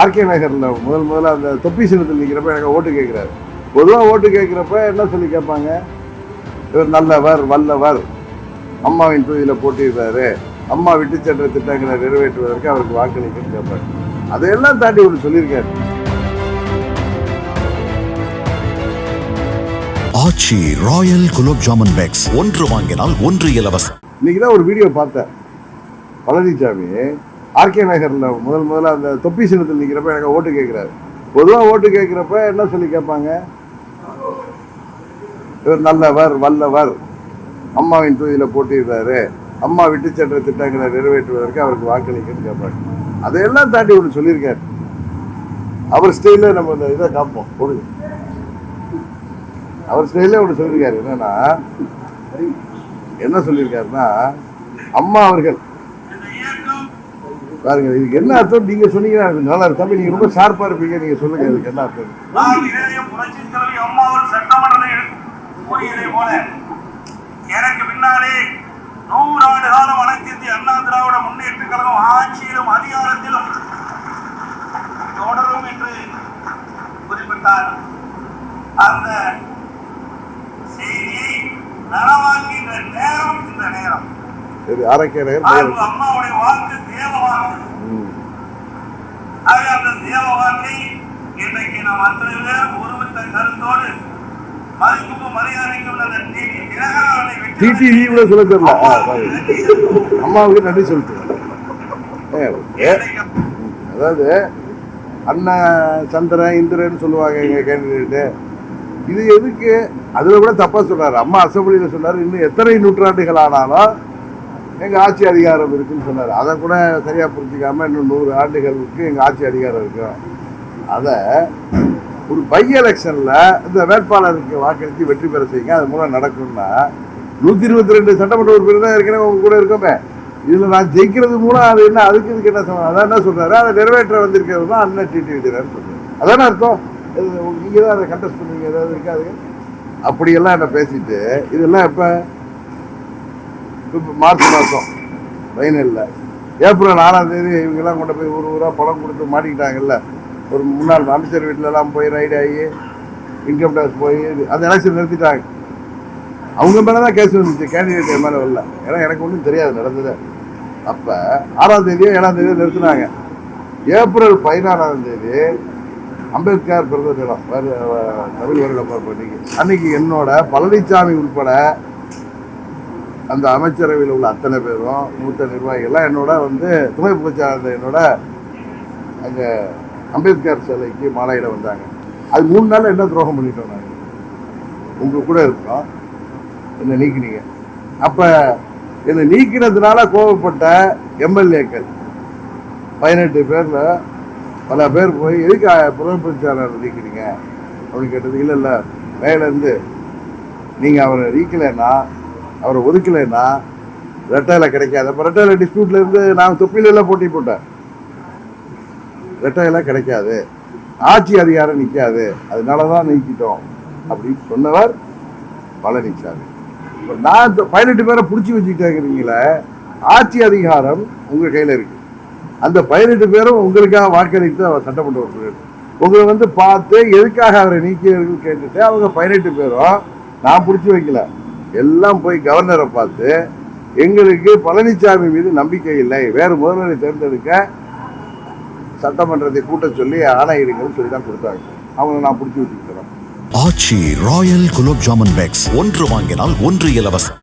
RK நகரில் முதல் முதல்ல அந்த தொப்பி சின்னத்தில் நிற்கிறப்ப எனக்கு ஓட்டு கேட்குறாரு பொதுவாக ஓட்டு கேட்குறப்ப என்ன சொல்லி கேட்பாங்க? இவர் நல்லவர் வல்லவர். அம்மாவின் தொகுதியில் போட்டிடுறாரு அம்மா விட்டு சென்ற திட்டங்களை நிறைவேற்றுவதற்கு அவருக்கு வாக்களிக்கன்னு கேட்பாரு. அதையெல்லாம் தாண்டி ஒன்று சொல்லியிருக்காரு. Aachi royal gulab jamun packs. ஒன்று வாங்கினால் ஒன்று இலவசம். இன்னைக்கு தான் ஒரு வீடியோ பார்த்தேன். பழனிசாமி ஆர்கே நகரில் முதல் முதல்ல அந்த தொப்பி சின்னத்தில் நிற்கிறப்ப எனக்கு ஓட்டு கேட்குறாரு பொதுவாக ஓட்டு கேட்குறப்ப என்ன சொல்லி கேட்பாங்க? இவர் நல்லவர் வல்லவர். அம்மாவின் தொகுதியில் போட்டிடுறாரு அம்மா விட்டு சென்ற திட்டங்களை நிறைவேற்றுவதற்கு அவருக்கு வாக்களிக்கன்னு கேட்பாங்க அதையெல்லாம் தாண்டி ஒன்று சொல்லியிருக்காரு. அவர் ஸ்டைலில் நம்ம இந்த இதை காப்போம். கொடுங்க அவர் ஸ்டைலில் ஒன்று சொல்லியிருக்காரு. என்னன்னா என்ன சொல்லியிருக்காருன்னா அம்மா அவர்கள் பாருங்க இதுக்கு என்ன அர்த்தம்? நீங்க சொன்னீங்கன்னா எனக்கு நல்லா இருக்கும். தம்பி நீங்க ரொம்ப ஷார்ப்பா இருப்பீங்க. நீங்க சொல்லுங்க இதுக்கு என்ன அர்த்தம்? எனக்கு பின்னாலே நூறாண்டு காலம் அனைத்து அண்ணா திராவிட முன்னேற்ற கழகம் ஆட்சியிலும் அதிகாரத்திலும் தொடரும் என்று குறிப்பிட்டார். அந்த செய்தியை நனவாக்குகின்ற நேரம் இந்த நேரம். அம்மாவுடைய வாக்கு தேவ. ஆக அந்த தேவ வாக்கை இன்றைக்கு நாம் அத்தனை ஒருமித்த கருத்தோடு மதிப்புக்கும் மரியாதைக்கும் அந்த தினகரனை சொல்ல தெரியல. அம்மாவுக்கு நன்றி சொல்லிட்டு அதாவது அண்ணன் சந்திரன் இந்திரன் சொல்லுவாங்க எங்க கேண்டிடேட்டு. இது எதுக்கு? அதுல கூட தப்பா சொன்னாரு அம்மா அசம்பிளியில சொன்னாரு. இன்னும் எத்தனை நூற்றாண்டுகள் ஆனாலும் எங்கள் ஆட்சி அதிகாரம் இருக்குன்னு சொன்னார். அதை கூட சரியா புரிஞ்சிக்காமல் இன்னும் நூறு ஆண்டுகளுக்கு எங்கள் ஆட்சி அதிகாரம் இருக்கும். அதை ஒரு பை எலெக்ஷனில் இந்த வேட்பாளருக்கு வாக்களித்து வெற்றி பெற செய்யுங்க. அது மூலம் நடக்கும்னா நூற்றி இருபத்தி ரெண்டு சட்டமன்ற உறுப்பினர் தான் ஏற்கனவே உங்க கூட இருக்கோமே. இதில் நான் ஜெயிக்கிறது மூலம் அது என்ன அதுக்கு இதுக்கு என்ன சம்மந்தம்? அதான் என்ன சொல்கிறாரு அதை நிறைவேற்ற வந்திருக்கிறது தான் அண்ணன் டிடி விஜயன் சொல்றாரு. அதானே அர்த்தம்? இது தான் அதை கண்டெஸ்ட் பண்ணுவீங்க ஏதாவது இருக்காது. அப்படியெல்லாம் என்ன பேசிட்டு இதெல்லாம் இப்போ இப்போ மார்ச் மாதம் ஃபைனலில் ஏப்ரல் நாலாம் தேதி இவங்கெல்லாம் கொண்டு போய் ஒரு ஊராக பணம் கொடுத்து மாட்டிக்கிட்டாங்கல்ல. ஒரு முன்னாள் அமைச்சர் வீட்டிலலாம் போய் ரைடு ஆகி இன்கம் டேக்ஸ் போய் அந்த எலெக்ஷன் நிறுத்திட்டாங்க. அவங்க மேலே தான் கேஸ் வந்துச்சு. கேண்டிடேட் என் மேலே வரல. ஏன்னா எனக்கு ஒன்றும் தெரியாது நடந்தது. அப்போ ஆறாம் தேதியோ ஏழாம் தேதியோ நிறுத்தினாங்க. ஏப்ரல் பதினாறாம் தேதி அம்பேத்கர் பிறந்த தினம் தமிழ் வருட பிறப்பு அன்னைக்கு அன்னைக்கு என்னோட பழனிசாமி உட்பட அந்த அமைச்சரவையில் உள்ள அத்தனை பேரும் மூத்த நிர்வாகிகள்லாம் என்னோட வந்து துணை பொதுச்சாளர் என்னோட அங்கே அம்பேத்கர் சிலைக்கு மாலையிட வந்தாங்க. அது மூணு நாள் என்ன துரோகம் பண்ணிட்டோம் நாங்கள் உங்கள் கூட இருக்கோம். என்னை நீக்கினீங்க? அப்போ என்னை நீக்கினதுனால கோவப்பட்ட எம்எல்ஏக்கள் பதினெட்டு பேரில் பல பேர் போய் எதுக்கு புறமை பொதுச்சாளர் நீக்கினீங்க? அப்படின்னு கேட்டது இல்லை இல்லை மேலேருந்து நீங்கள் அவரை நீக்கலைன்னா அவரை ஒதுக்கலைன்னா ரெட்டையில கிடைக்காது. அப்போ ரெட்டையில டிஸ்பியூட்ல இருந்து நான் தொப்பில எல்லாம் போட்டி போட்டேன். ரெட்டையில கிடைக்காது. ஆட்சி அதிகாரம் நிற்காது அதனால தான் நீக்கிட்டோம். அப்படின்னு சொன்னவர் பழனிசாமி இப்போ நான் பதினெட்டு பேரை பிடிச்சி வச்சுக்கிட்டேங்கிறீங்களே ஆட்சி அதிகாரம் உங்கள் கையில் இருக்கு. அந்த பதினெட்டு பேரும் உங்களுக்காக வாக்களித்து அவர் சட்டமன்ற உறுப்பினர். உங்களை வந்து பார்த்து எதுக்காக அவரை நீக்கியவர்கள் கேட்டுட்டு அவங்க பதினெட்டு பேரும் நான் பிடிச்சி வைக்கல. எல்லாம் போய் கவர்னரை பார்த்து எங்களுக்கு பழனிசாமி மீது நம்பிக்கை இல்லை வேறு முதல்வரை தேர்ந்தெடுக்க சட்டமன்றத்தை கூட்ட சொல்லி ஆணையிடுங்கன்னு சொல்லி தான் கொடுத்தாங்க. அவங்களை நான் பிடிச்சி விட்டுக்கிறேன் ஆச்சி ராயல் குலோப் ஜாமுன் பேக்ஸ் ஒன்று வாங்கினால் ஒன்று இலவசம்.